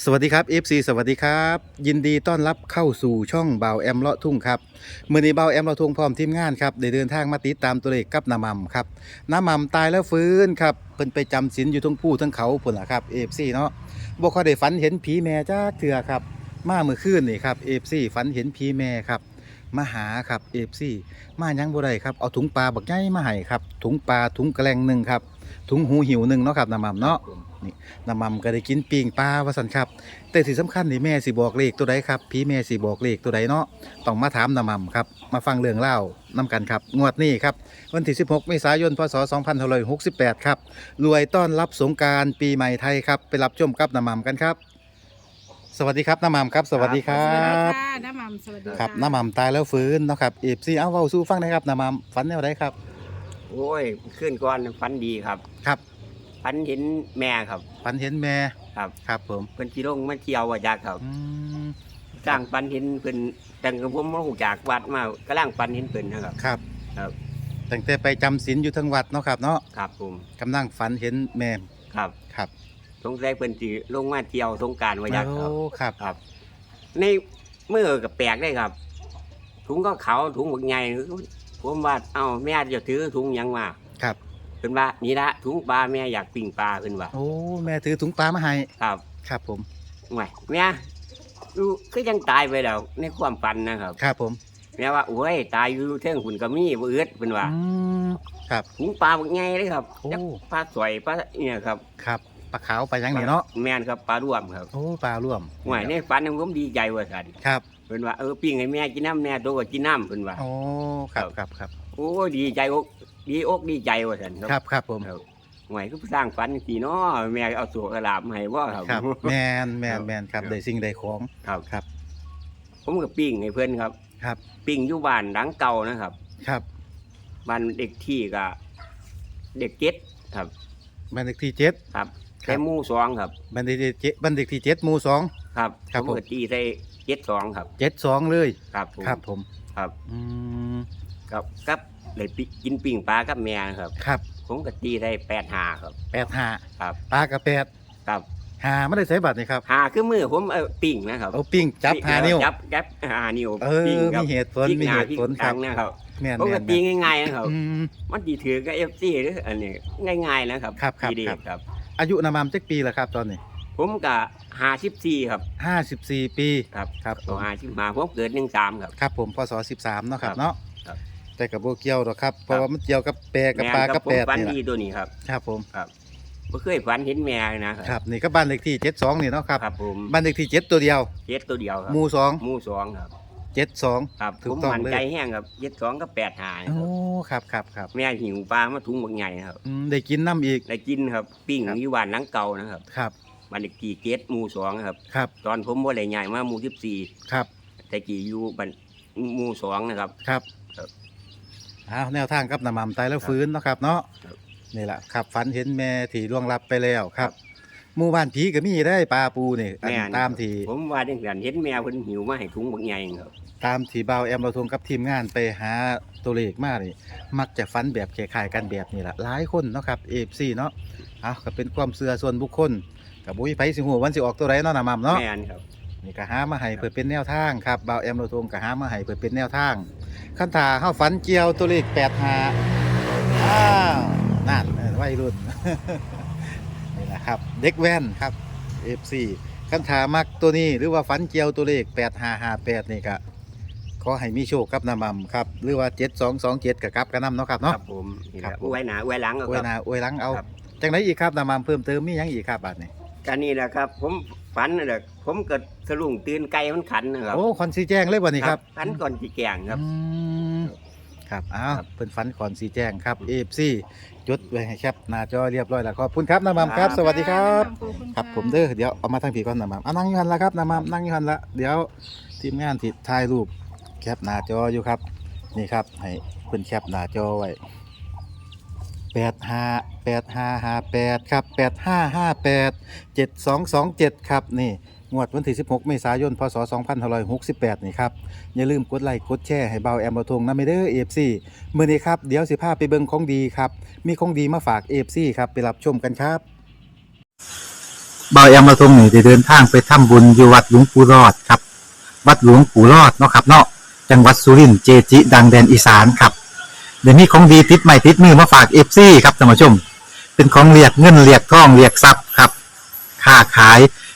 สวัสดีครับ FC สวัสดีครับ ยินดีต้อนรับเข้าสู่ช่องเบาแอมเลาะทุ่งครับมื่อนี้เบาแอมเลาะทุ่งพร้อมทีมงานครับได้เดินทางมาติดตามตัวเลขกับน้ำมัมครับน้ำมัมตายแล้วฟื้นครับเพิ่นไปจำศีลอยู่ทั้งผู้ทั้งเขาพุ่นละครับ FC เนาะบ่ค่อยได้ฝันเห็นผีแม่จ้าเถื่อครับ มาเมื่อคืนนี่ครับ FC ฝันเห็นผีแม่ครับมาหาครับ FC มายังบ่ได้ครับเอาถุงปลาบักใหญ่มาให้ครับถุงปลาถุงกระแลงหนึ่งครับถุงหูหิวหนึ่งเนาะครับน้ำมัมเนาะ น้ำมันก็ได้กินปิงปลาว่าสันครับ แต่ที่สำคัญนี่แม่สิบอกเลขตัวใดครับพี่แม่สิบอกเลขตัวใดเนาะต้องมาถามน้ำมันครับมาฟังเรื่องเล่านํกันครับ งวดนี้ครับวันที่ 16 เมษายน พศ 2568 ครับ รวยต้อนรับสงกรารปีใหม่ไทยครับ ไปรับชมกับน้ำมันกันครับ สวัสดีครับน้ำมันครับ สวัสดีครัสวัสดีบ ค่ะน้ำหม่ำสวัสดีครับะน้ำมันตายแล้วฟื้นเนาะครับเอฟซีเอาเว้าสู้ฟังหนะครับน้ำมันฝันแนวใดครับ โอ้ยขึ้นก่อนฝันดีครับ ครับ ฝันเห็นแม่ครับ ฝันเห็นแม่ครับครับผมเพิ่นสิลงมาเที่ยวว่าจักครับ อืมสร้างฝันเห็นเพิ่นแต่งกับผมมาหูจากวัดมากำลังฝันเห็นเพิ่นนะครับ ครับครับ ตั้งแต่ไปจำศีลอยู่ทั้งวัดเนาะครับเนาะครับผมกำลังฝันเห็นแม่ครับครับสงสัยเพิ่นสิลงมาเที่ยวสงกรารว่าจักครับ โอ้ครับครับ ในมือก็แปลกได้ครับ ถุงก็เขาวถุงบักใหญ่ผมว่าเอ้าแม่จะถือถุงหยังมาครับเพิ่นว่านี่ละถุงปลาแม่อยากปิ้งปลาเพิ่นว่าโอ้แม่ถือถุงปลามาให้ครับครับผมห่วยแม่ดูก็ยังตายไปแล้วในความฝันนะครับครับผมแม่ว่าโอ้ยตายอยู่เท่งหุ่นก็มีบ่เอือดเป็นว่าอืมครับถุงปลาบักใหญ่เลยครับโอ้จักปลาสวยปลาเนี่ยครับครับปลาขาวปลาหยังนี่เนาะแม่นครับปลาร่วมครับโอ้ปลาร่วมห่วยในฝันนั้นผมดีใจว่าซั่นครับเพิ่นว่าเออปิ้งให้แม่กินน้ำแม่โตก็กินน้ำเพิ่นว่าโอ้ครับครับครับโอ้ยดีใจอก ดีอกดีใจว่าซั่นครับครับผมครับห่วยก็สร้างฝันสิเนาะแม่เอาตัวกระลาบมาให้บ่ครับครับ แมนแมนแมนครับครับได้สิ่งได้ของครับครับ ผมก็ปิ้งให้เพิ่นครับ ครับ ปิ้งอยู่บ้านหลังเก่านะครับ ครับบ้านเด็กที่ก็เด็กเจ็ดครับบันทึกที่เจ็ดครับครับแต่หมู่สองครับบันทึกที่เจ็ดบันทึกที่เจ็ดหมู่สองครับครับผมผมก็ตีใส่เจ็ดสองครับเจ็ดสองเลยครับผมครับผมครับอืมครับกับ เลยปิกินปิ้งปลากับแม่ครับ ครับผมก็ตีได้แปดหาครับ แปดห้าครับปลากระแปดครับหาไม่ได้ใส่บัตรนี่ครับหาคือมือผมเอาปิ้งนะครับเอาปิ้งจับหานิ้วจับจับหานิ้วเออปิ้งครัมีบเหตุผลปิ้งมีหน้าเหตุปิ้งผลคกรัลาบงนะครับแม่นผมแม่ก็นตีแม่นง่ายๆนะครับ อืม มันตีถือกับเอฟซีหรืออันนี้ง่ายๆนะครับครับครับทีเดียครัวบครับ อายุนามามจักปีแล้วครับตอนนี้ผมก็หาสิบสี่ครับห้าสิบสี่ปี ครับครับผตัวมหาสิบมาผมเกิดหนึ่งสามครับ ครับผมพศสิบสามเนาะครับครับ เนาะครับ แต่กับโบเกียวหรอกครับเพราะว่ามันเกี่ยวกับแปรกับแม่ปลาคกัรับบผมแปดฝันนี่แหดีละตัวนี้ครับครับผมบ่เคยฝันเห็นแม่นะคครัรับนี่ก็บ้านเลขที่เจ็ดสองนี่เนาะครับครับผมบ้านเลขที่เจ็ดตัวเดียวเจ็ดตัวเดียวครับหมู่สองหมู่สองครับ เจ็ดสอง ครับถูผกมต้องมั่นเลยใจแห้งครับเจ็ดสองก็แปดหายโอ้ครับครับครับแม่หิวปลามาถุงบางใหญ่ครับอืมได้กินน้ำอีก ได้กินครับปิ้งครับ อยู่บ้านหลังเก่านะครับครับบ้านเลขที่เจ็ดหมู่สองครับ ครับตอนผมบ่ได้ใหญ่มาหมู่สิบสี่ครับแต่กี่อยู่บ้านหมู่สองนะครับ ครับ ครับ อ้าวแนวทางครับน้ำมันตายแล้วฟื้นเนาะครับเนาะครับนี่แหละครับฝันเห็นแม่ที่ล่วงลับไปแล้วครัครับบหมู่บ้านผีก็มีได้ปลาปูนี่อันแม่น ตามที่ผมว่าจังซั่นเห็นแม่เพิ่นหิวมาให้ถุงบางใหญ่ครับ ตามที่เบาแอมเราทงกับทีมงานไปหาตัวเลขมานี่มักจะฝันแบบคล้ายๆกันแบบนี้แหละหลายคนเนาะครับเอฟซีเนาะอ้าวก็เป็นความเชื่อส่วนบุคคลกับบุ้ยไผสิหัววันสิออกตัวไรเนาะนะมัมเนาะ แม่นครับ นี่ก็หามาให้เพื่อเป็นแนวทางครับเบาแอมเราทงก็หามาให้เพื่อเป็นแนวทางคันถาเฮาฝันเกี่ยวตัวเลข8 5อ้าวนั่นเออวัยรุ่นนี่แหละครับ เด็กแว่นครับ FC คันถามักตัวนี้หรือว่าฝันเกี่ยวตัวเลข8558นี่ก็ขอให้มีโชคครับน้ำมันครับหรือว่า7227กับกับกระนำเนาะครับคเนาะรับผมนี่แหครัละบผมไว้หน้าไว้หลังเอาอวยครับหนาอวยหลังเอาครับจังไหนอีกครับน้ำมันเพิ่มเติมมีหยังอีกครับบาดนี้การนี้แหละครับ ผมฝันนั่นแหละ ผมก็สะลุงตื่นไก่มันขันนะครับโอ้คอนสีแจ้งเลยวันนี้ครับฝันก่อนจีแกงครับ อืมครับอ้าวครับเพิ่นฝันคอนสีแจ้งครับ AFC จดไว้ให้แคปหน้าจอเรียบร้อยแล้วขอบคุณครับน้ำมันครับ สวัสดีครับ ขอบคุณครับะผมเด้อเดี๋ยวเอามาทางผีก่อนนะมัมอะนั่งอยู่หันละครับนะมัมนั่งอยู่หันละเดี๋ยวทีมงานที่ถ่ายรูปแคปหน้าจออยู่ครับ นี่ครับ ให้เพิ่นแคปหน้าจอไว้แปดห้าแปดห้าห้าแปดครับแปดห้าห้าแปดเจ็ดสองสองเจ็ดครับนี่ งวดวันที่สิบหกเมษายน พศสองพันหกสิบแปดนี่ครับ อย่าลืมกดไลค์ กดแชร์ ให้เบาแอมบะทงนะไม่เด้อเอฟซีมื่อนี้ครับ เดี๋ยวสิพาไปเบิ่งของดีครับ มีของดีมาฝากเอฟซีครับ ไปรับชมกันครับ เบายอมาตย์ทงนี่ได้เดินทางไปทำบุญอยู่วัดหลวงปู่รอดครับ วัดหลวงปู่รอดเนาะครับเนาะ จังหวัดสุรินทร์เจจิ ดังแดนอีสานครับ เดี๋ยวนี้ของดีติดใหม่ติดมือมาฝากเอฟซีครับท่านผู้ชม เป็นของเรียกเงินเรียกทองเรียกทรัพย์ครับ ค้าขาย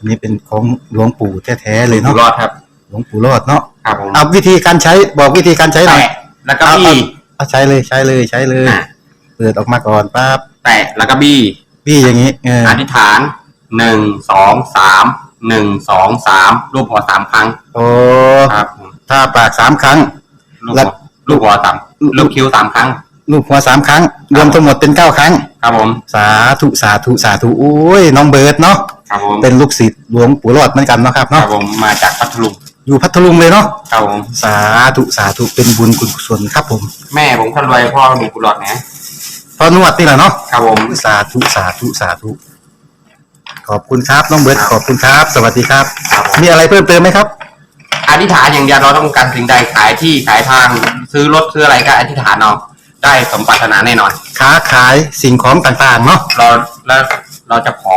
อันนี้เป็นของหลวงปู่แท้ๆเลยอยู่เนาะ รอดครับหลวงปู่รอดเนาะครับผมเอาวิธีการใช้บอกวิธีการใช้หน่อยแตะแล้วก็บี้เอาใช้เลยใช้เลยใช้เลย อะเปิดออกมาก่อนปั๊บแตะแล้วก็บี้พี่อย่างนี้เอออธิษฐานหนึ่งสองสามหนึ่งสองสามรูปหัวสามครั้งโอ้ครับผมถ้าปากสามครั้ง ลูกแล้หัววลูกหัวสามลูกคิ้วสามครั้ง ลูกหัวสามครั้ง รวมทั้งหมดเป็นเก้าครั้ง ครับผม สาธุสาธุสาธุโอ้ยน้องเบิร์ดเนาะ ครับผมเป็นลูกศิษย์หลวงปู่รอดเหมือนกันเนาะครับครัเนาะบผมมาจากพัทลุงอยู่พัทลุงเลยเนาะครับผมสาธุสาธุเป็นบุญคุณกุศลครับผมแม่ผมคนรวยพ่อมีกุหลาบนะพอนวดนี่แหละเนาะครับผมสาธุสาธุสาธุขอบคุณครับน้องเบิร์ดขอบคุณครับ สวัสดีครับ ครับผมมีอะไรเพิ่มเติมไหมครับ อธิษฐานอย่างเดียวเราต้องการสิ่งใดขายที่ขายทางซื้อรถซื้ออะไรก็อธิษฐานเอาได้สมปรารถนาแน่นอนค้าขายสิ่งของต่างๆเนาะเราแล้วเราจะขอ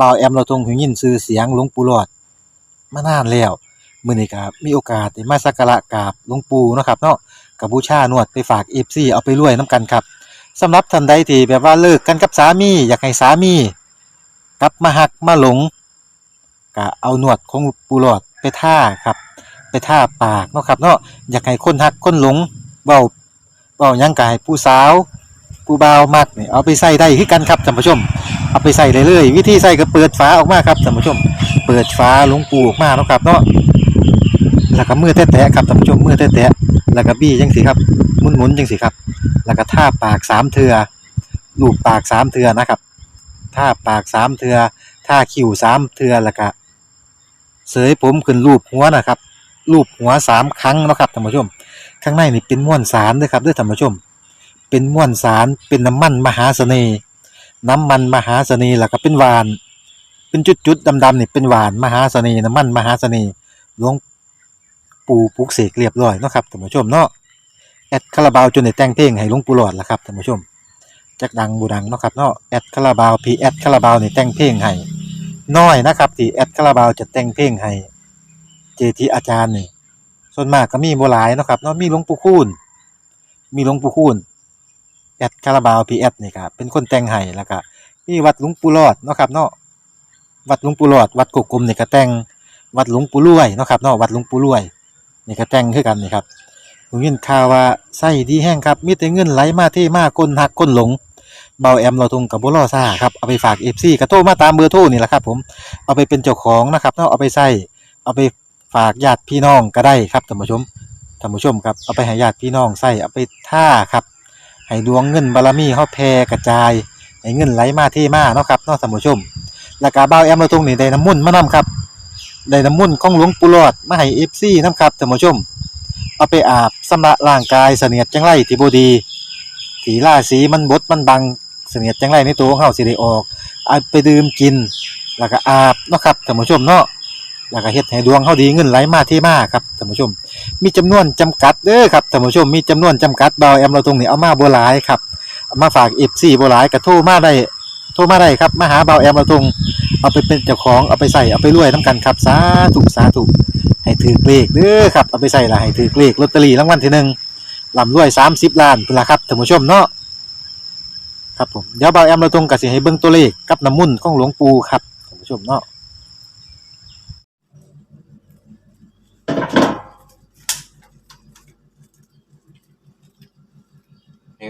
บ่าวแอมเราทรงหูยินชื่อเสียงหลวงปู่หลอดมานานแล้วมื้อนี้ก็มีโอกาสได้มาสักการะกราบหลวงปู่เนาะครับเนาะกับบูชานวดไปฝาก FC เอาไปรวยนํกันครับสำหรับท่านใดที่แบบว่าเลิกกันกับสามี อยากให้สามีกลับมาหักมาหลงก็เอาหนวดของปูหลอดไปท่าครับ ไปท่าปากเนาะครับเนาะอยากให้คนหักคนหลงเว้าเว้ายังกายผู้สาว ผู้บ่าวมักนี่เอาไปใส่ได้คือกันครับท่านผู้ชม เอาไปใส่เลยเลย วิธีใส่ก็เปิดฝาออกมาครับท่านผู้ชม เปิดฝาลวงปูออกมาเนาะครับเนาะแล้วก็มือแตะๆครับท่านผู้ชมมือแตะๆแล้วก็บี้จังสิครับหมุนๆจังสิครับ แล้วก็ท่าปากสามเทือลูบปากสามเทือนะครับท่าปากสามเทือท่าคิ้วสามเทือแล้วก็เสยผมขึ้นรูปหัวนะครับรูปหัวสามครั้งเนาะครับท่านผู้ชม ข้างในนี่เป็นม้วนสารด้วยครับด้วยท่านผู้ชม เป็นม้วนสารเป็นน้ำมันมหาเสน่ห์ น้ำมันมหาเสน่ห์แล้วก็เป็นหวาน เป็นจุดๆดำๆนี่เป็นหวานมหาเสน่ห์น้ำมันมหาเสน่ห์หลวงปู่ปลุกเสกเรียบร้อยเนาะครับท่านผู้ชมเนาะแอดคาราบาวจนได้แต่งเพลงให้หลวงปู่หลอดละครับท่านผู้ชมจักดังบูดังเนาะครับเนาะแอดคาราบาวพีแอดคาราบาวนี่แต่งเพลงให้น้อยนะครับที่แอดคาราบาวจะแต่งเพลงให้เจทีอาจารย์นี่ส่วนมากก็มีโบ่หลายเนาะครับเนาะมีหลวงปู่คูณมีหลวงปู่คูณ แอดคาราบาวพีแอดนี่ครับเป็นคนแต่งให้แล้วก็มีวัดหลวงปู่รอดเนาะครับเนาะวัดหลวงปู่รอด วัดกกกลมนี่ก็แต่งวัดหลวงปู่รวยเนาะครับเนาะวัดหลวงปู่รวยนี่ก็แต่งคือกันนี่ครับผมยินข่าวว่าไส้ดีแห้งครับมีแต่เงินไหลมาเทมาก้นหักก้นหลงเบาแอมเราทุงกับบ่อซ่าครับเอาไปฝาก FC ก็โทรมาตามเบอร์โทรนี่แหละครับผมเอาไปเป็นเจ้าของนะครับเนาะเอาไปใส่เอาเอาไปฝากญาติพี่น้องก็ได้ครับท่านผู้ชมท่านผู้ชมครับเอาไปให้ญาติพี่น้องใส่เอาไปท่าครับ ให้ดวงเงินบารมีเฮาแผ่กระจาย ให้เงินไหลมาเทมาเนาะครับเนาะท่านผู้ชม แล้วก็บ่าวแอมเราตรงนี้ได้น้ำมุ่นมานํครับ ได้น้ำมุ่นของหลวงปู่หลอดมาให้ FC นํครับท่านผู้ชม เอาไปอาบสำระร่างกายเสนียดจังไรที่บ่ดีที่ราศีมันบดมันบังเสนียดจังไรในตัวของเฮาสิได้ออกเอาไปดื่มกิน แล้วก็อาบเนาะครับท่านผู้ชมเนาะ แล้วก็เฮ็ดให้ดวงเฮาดีเงินไหลมาเทมาครับท่านผู้ชม มีจำนวนจำกัดเด้อครับท่านผู้ชมมีจำนวนจำกัดบาแอมเราตรงนี้เอามาบ่หลายครับเอามาฝาก FC บ่หลายก็โทรมาได้โทรมาได้ครับมาหาบาแอมเราตรงเอาไปเป็นเจ้าของเอาไปใส่เอาไปรวยนํกันครับสาธุสาธุให้ถือเลขเด้อครับเอาไปใส่ละให้ถือเลขลอตเตอรี่รางวัลที่หนึ่งลำรวย30ล้านพุ่นละครับท่านผู้ชมเนาะครับผมเดี๋ยวเบาแอมเราตรงกับสิให้เบิ่งตัวเลขกับน้ำมุ่นของหลวงปู่ครับท่านผู้ชมเนาะ นี่คุณ